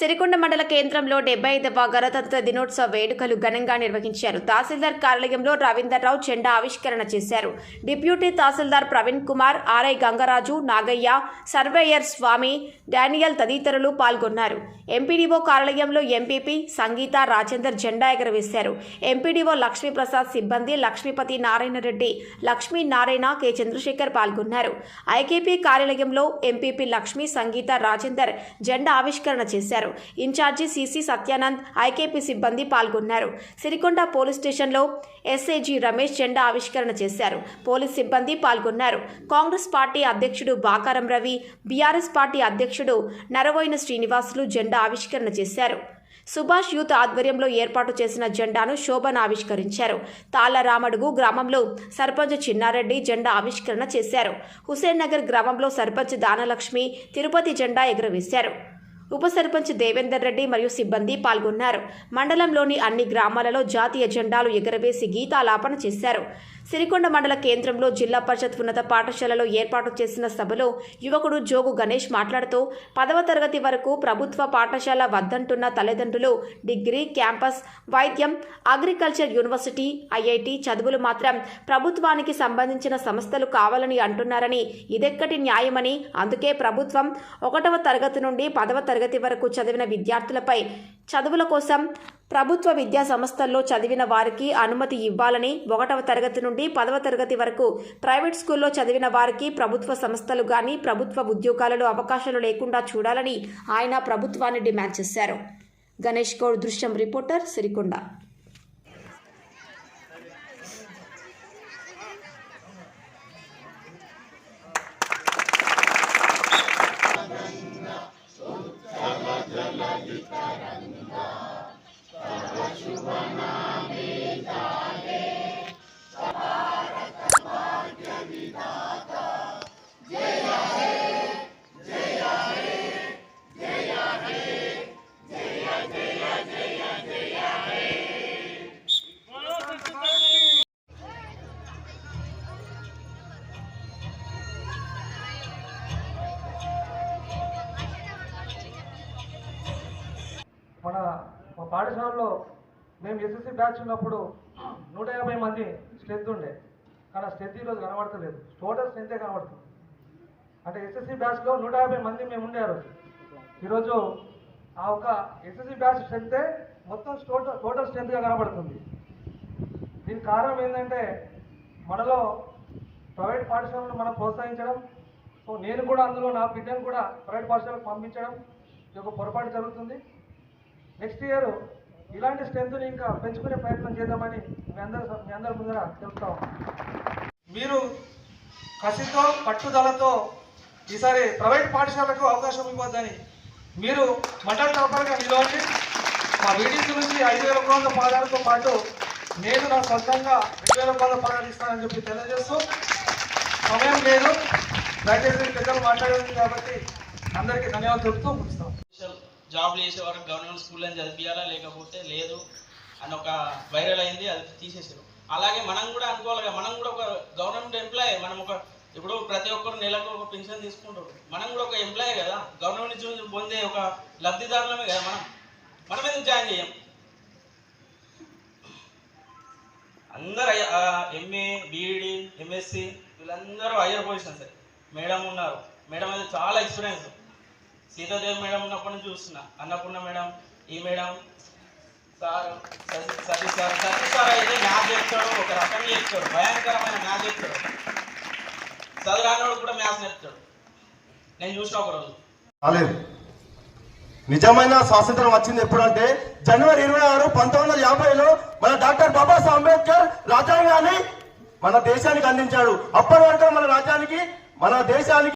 సిరికొండ మండల కేంద్రంలో డెబ్బై ఐదవ గణతంత్ర దినోత్సవ వేడుకలు ఘనంగా నిర్వహించారు. తహసీల్దార్ కార్యాలయంలో రవీందర్రావు జెండా ఆవిష్కరణ చేశారు. Deputy tahsildar Praveen Kumar RI Gangaraju Nagaiah surveyor Swamy Daniel తదితరులు పాల్గొన్నారు. ఎంపీడీఓ కార్యాలయంలో ఎంపీపీ సంగీత రాజేందర్ జెండా ఎగరవేశారు. ఎంపీడీఓ లక్ష్మీప్రసాద్ సిబ్బంది లక్ష్మీపతి నారాయణ రెడ్డి లక్ష్మీ నారాయణ కె చంద్రశేఖర్ పాల్గొన్నారు. ఐకేపీ కార్యాలయంలో ఎంపీపీ లక్ష్మీ సంగీత రాజేందర్ జెండా ఆవిష్కరణ చేశారు. ఇన్ఛార్జి సిసి సత్యానంద్ ఐకేపీ సిబ్బంది పాల్గొన్నారు. సిరికొండ పోలీస్ స్టేషన్లో ఎస్ఐజీ రమేష్ జెండా ఆవిష్కరణ చేశారు. పోలీస్ సిబ్బంది పాల్గొన్నారు. కాంగ్రెస్ పార్టీ అధ్యక్షుడు బాకారం రవి బీఆర్ఎస్ పార్టీ అధ్యక్షుడు నరవోయిన శ్రీనివాసులు జెండా ఆవిష్కరణ చేశారు. సుభాష్ యూత్ ఆధ్వర్యంలో ఏర్పాటు చేసిన జెండాను శోభన్ ఆవిష్కరించారు. తాళ్ళరామడుగు గ్రామంలో సర్పంచ్ చిన్నారెడ్డి జెండా ఆవిష్కరణ చేశారు. హుసేన్ నగర్ గ్రామంలో సర్పంచ్ దానలక్ష్మి తిరుపతి జెండా ఎగురవేశారు. ఉప సర్పంచ్ దేవేందర్ రెడ్డి మరియు సిబ్బంది పాల్గొన్నారు. మండలంలోని అన్ని గ్రామాలలో జాతీయ జెండాలు ఎగరవేసి గీతాలాపన చేశారు. సిరికొండ మండల కేంద్రంలో జిల్లా పరిషత్ ఉన్నత పాఠశాలలో ఏర్పాటు చేసిన సభలో యువకుడు జోగు గణేష్ మాట్లాడుతూ పదవ తరగతి వరకు ప్రభుత్వ పాఠశాల వద్దంటున్న తల్లిదండ్రులు డిగ్రీ క్యాంపస్ వైద్యం అగ్రికల్చర్ యూనివర్సిటీ ఐఐటి చదువులు మాత్రం ప్రభుత్వానికి సంబంధించిన సంస్థలు కావాలని అంటున్నారని ఇదెక్కటి న్యాయమని అందుకే ప్రభుత్వం ఒకటవ తరగతి నుండి పదవ తరగతి వరకు చదివిన విద్యార్థులపై చదువుల కోసం ప్రభుత్వ విద్యా సంస్థల్లో చదివిన వారికి అనుమతి ఇవ్వాలని ఒకటవ తరగతి నుండి పదవ తరగతి వరకు ప్రైవేట్ స్కూల్లో చదివిన వారికి ప్రభుత్వ సంస్థలు కానీ ప్రభుత్వ ఉద్యోగాలలో అవకాశాలు లేకుండా చూడాలని ఆయన ప్రభుత్వాన్ని డిమాండ్ చేశారు. గణేష్ గౌడ్ దృశ్యం రిపోర్టర్ సిరికొండ. మన మా పాఠశాలలో మేము ఎస్ఎస్సి బ్యాచ్ ఉన్నప్పుడు నూట యాభై మంది స్ట్రెంత్ ఉండే. కానీ ఆ స్ట్రెంత్ ఈరోజు కనబడతలేదు. టోటల్ స్ట్రెంతే కనబడుతుంది. అంటే ఎస్ఎస్సి బ్యాచ్లో నూట యాభై మంది మేము ఉండే రోజు. ఈరోజు ఆ ఒక ఎస్ఎస్సి బ్యాచ్ స్ట్రెంతే మొత్తం టోటల్ టోటల్ స్ట్రెంత్గా కనబడుతుంది. దీనికి కారణం ఏంటంటే మనలో ప్రైవేట్ పాఠశాలను మనం ప్రోత్సహించడం. సో నేను కూడా అందులో నా బిడ్డను కూడా ప్రైవేట్ పాఠశాలకు పంపించడం ఇది ఒక పొరపాటు జరుగుతుంది. నెక్స్ట్ ఇయర్ ఇలాంటి స్ట్రెంత్ని ఇంకా పెంచుకునే ప్రయత్నం చేద్దామని మీ అందరి మీ అందరి ముందర తెలుపుతాం మీరు కసితో పట్టుదలతో ఈసారి ప్రైవేట్ పాఠశాలకు అవకాశం ఇవ్వద్దని మీరు మండల టాపర్గా నిలవండి. మా వీడియోస్ నుంచి ఐదు వేల రూపాయల పదాలతో పాటు నేను నా సొంతంగా రెండు వేల రూపాయల పదాలు ఇస్తానని చెప్పి తెలియజేస్తూ సమయం లేదు. దయచేసి పెద్దలు మాట్లాడేది కాబట్టి అందరికీ ధన్యవాదాలు చెప్తూ ముగిస్తాం. జాబ్లు చేసేవారు గవర్నమెంట్ స్కూల్లో చదివియాలా లేకపోతే లేదు అని ఒక వైరల్ అయింది అది తీసేసారు అలాగే మనం కూడా అనుకోవాలి కదా, మనం కూడా ఒక గవర్నమెంట్ ఎంప్లాయ్ మనం ఒక ఇప్పుడు ప్రతి ఒక్కరు నెలకు ఒక పెన్షన్ తీసుకుంటారు. మనం కూడా ఒక ఎంప్లాయ్ కదా గవర్నమెంట్ నుంచి పొందే ఒక లబ్ధిదారులమే కదా మనం. మనం ఎందుకు జాయిన్ చేయం? అందరు ఎంఏ బీఈడి ఎంఎస్సి వీళ్ళందరూ హయ్యర్ పొజిషన్ సార్ మేడం ఉన్నారు. మేడం అయితే చాలా ఎక్స్పీరియన్స్. సీతాదేవి మేడం ఉన్నప్పటి నుంచి చూస్తున్నా. అన్నపూర్ణ మేడం ఈ మేడం సార్ సతీ- సతీష్ సార్ సతీష్ సార్ అయితే మ్యాథ్ చెప్తాడు ఒక రకంగా చెప్తాడు భయంకరమైన మ్యాథ్ చెప్తాడు. చదువురానోడు కూడా మ్యాథ్స్ నేర్పుతాడు నేను చూసిన ఒక రోజు నిజమైన స్వాతంత్రం వచ్చింది ఎప్పుడంటే జనవరి ఇరవై ఆరు పంతొమ్మిది వందల యాభైలో మన డాక్టర్ బాబాసాహెబ్ అంబేద్కర్ రాజ్యాంగాన్ని మన దేశానికి అందించాడు. అప్పటి వరకు మన రాజ్యానికి మన దేశానికి